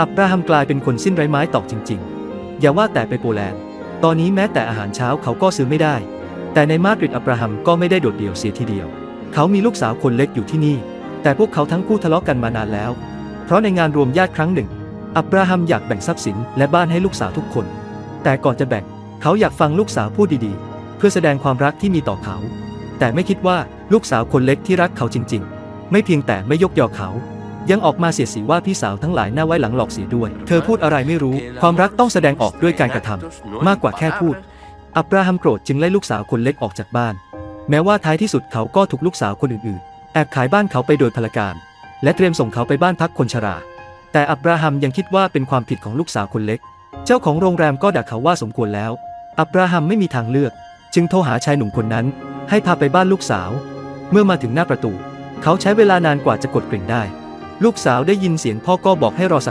อับราฮัมกลายเป็นคนสิ้นไร้ไม้ตอกจริง ๆ อย่าว่าแต่ไปโปแลนด์ ตอนนี้แม้แต่อาหารเช้าเขาก็ซื้อไม่ได้ แต่ในมาดริดอับราฮัมก็ไม่ได้โดดเดี่ยวเสียทีเดียว เขามีลูกสาวคนเล็กอยู่ที่นี่ แต่พวกเขาทั้งคู่ทะเลาะกันมานานแล้ว เพราะในงานรวมญาติครั้งหนึ่ง อับราฮัมอยากแบ่งทรัพย์สินและบ้านให้ลูกสาวทุกคน แต่ก่อนจะแบ่ง เขาอยากฟังลูกสาวพูดดีๆ เพื่อแสดงความรักที่มีต่อเขา แต่ไม่คิดว่าลูกสาวคนเล็กที่รักเขาจริง ๆ ไม่เพียงแต่ไม่ยกยอเขา ยังออกมาเสียดสีว่าพี่สาวทั้งหลายหน้าไว้หลังหลอกเสียด้วย เธอพูดอะไรไม่รู้ ความรักต้องแสดงออกด้วยการกระทำมากกว่าแค่พูด อับราฮัมโกรธจึงไล่ลูกสาวคนเล็กออกจากบ้าน แม้ว่าท้ายที่สุดเขาก็ถูกลูกสาวคนอื่นๆ แอบขายบ้านเขาไปโดยพลการ และเตรียมส่งเขาไปบ้านพักคนชรา แต่อับราฮัมยังคิดว่าเป็นความผิดของลูกสาวคนเล็ก เจ้าของโรงแรมก็ด่าเขาว่าสมควรแล้ว อับราฮัมไม่มีทางเลือก จึงโทรหาชายหนุ่มคนนั้น ให้พาไปบ้านลูกสาว เมื่อมาถึงหน้าประตู เขาใช้เวลานานกว่าจะกดกริ่งได้ ลูกสาวได้ยินเสียงพ่อก็บอกให้รอสัก